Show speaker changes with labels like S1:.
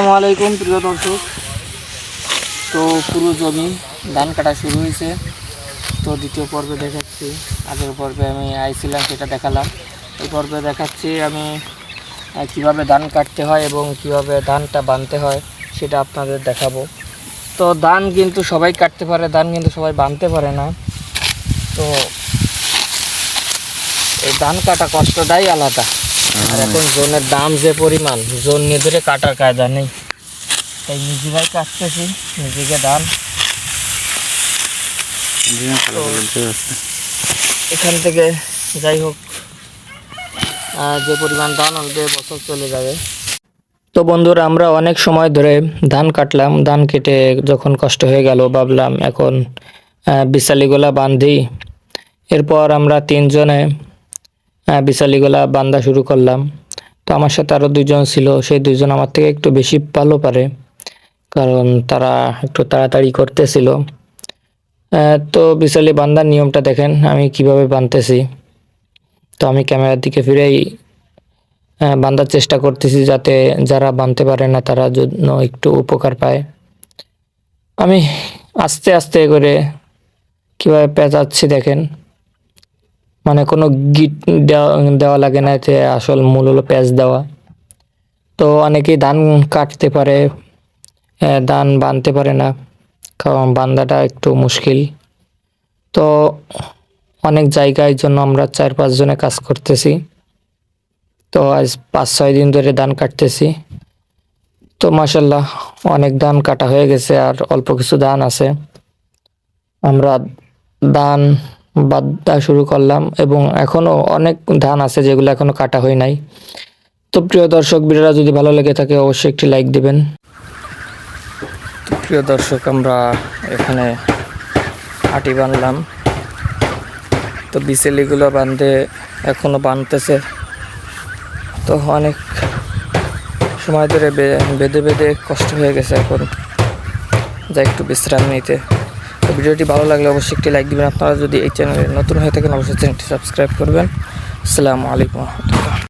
S1: আসসালামু আলাইকুম, প্রিয় দর্শক। তো পুরো জমি ধান কাটা শুরু হয়েছে। তো দ্বিতীয় পর্বে দেখাচ্ছি। আগের পর্বে আমি আইছিলাম, সেটা দেখালাম। এই পর্বে দেখাচ্ছি আমি কীভাবে ধান কাটতে হয় এবং কীভাবে ধানটা বানতে হয়, সেটা আপনাদের দেখাবো। তো ধান কিন্তু সবাই কাটতে পারে, ধান কিন্তু সবাই বানতে পারে না। তো এই ধান কাটা কষ্টটাই আলাদা। আর এখন জোনের দাম যে পরিমাণ জোন নিয়ে ধরে কাটার কায়দা নেই। তাই নিজেরাই কাটতেছি নিজেকে ধান এখান থেকে যাই হোক যে পরিমাণ ধান হবে বছর চলে যাবে। তো বন্ধুরা আমরা অনেক সময় ধরে ধান কাটলাম। ধান কেটে যখন কষ্ট হয়ে গেল ভাবলাম এখন আহ, বিশালিগুলা বান্ধি। এরপর আমরা তিনজনে আহ, বিশালিগুলা বান্ধা শুরু করলাম। তো আমার সাথে আরও দুজন ছিল সেই দুজন আমার থেকে একটু বেশি ভালো পারে কারণ তারা একটু তাড়াতাড়ি করতেছিল। তো বিশালি বান্ধার নিয়মটা দেখেন আমি কীভাবে বানতেছি। তো আমি ক্যামেরার দিকে ফিরেই বান্ধার চেষ্টা করতেছি যাতে যারা বানতে পারে না তারা জন্য একটু উপকার পায়। আমি আস্তে আস্তে করে কীভাবে পেঁচাচ্ছি দেখেন। মানে কোনো গিট দেওয়া লাগে না এতে আসল মূল হলো প্যাঁচ দেওয়া। তো অনেকেই ধান কাটতে পারে ধান বানতে পারে না, কারণ বান্দাটা একটু মুশকিল। তো অনেক জায়গায় জন্য আমরা চার পাঁচ জনে কাজ করতেছি। তো আজ পাঁচ ছয় দিন ধরে ধান কাটতেছি। তো মাসাল্লাহ অনেক ধান কাটা হয়ে গেছে আর অল্প কিছু ধান আছে। আমরা ধান বাদা শুরু করলাম এবং এখনও অনেক ধান আছে যেগুলো এখনও কাটা হয় নাই। তো প্রিয় দর্শক, ভিডিওটা যদি ভালো লেগে থাকে অবশ্যই একটি লাইক দিবেন। প্রিয় দর্শক, আমরা এখানে আটি বানলাম। তো বিচেলিগুলো বাঁধে এখনও বানতেছে। তো অনেক সময় ধরে বেঁধে বেঁধে কষ্ট হয়ে গেছে এখন। যা একটু বিশ্রাম নিতে। ভিডিওটি ভালো লাগলে অবশ্যই একটি লাইক দিবেন। আপনারা যদি এই চ্যানেলে নতুন হয়ে থাকেন, অবশ্যই চ্যানেলটি সাবস্ক্রাইব করবেন। আসসালামু আলাইকুম। রহমতুল্লাহ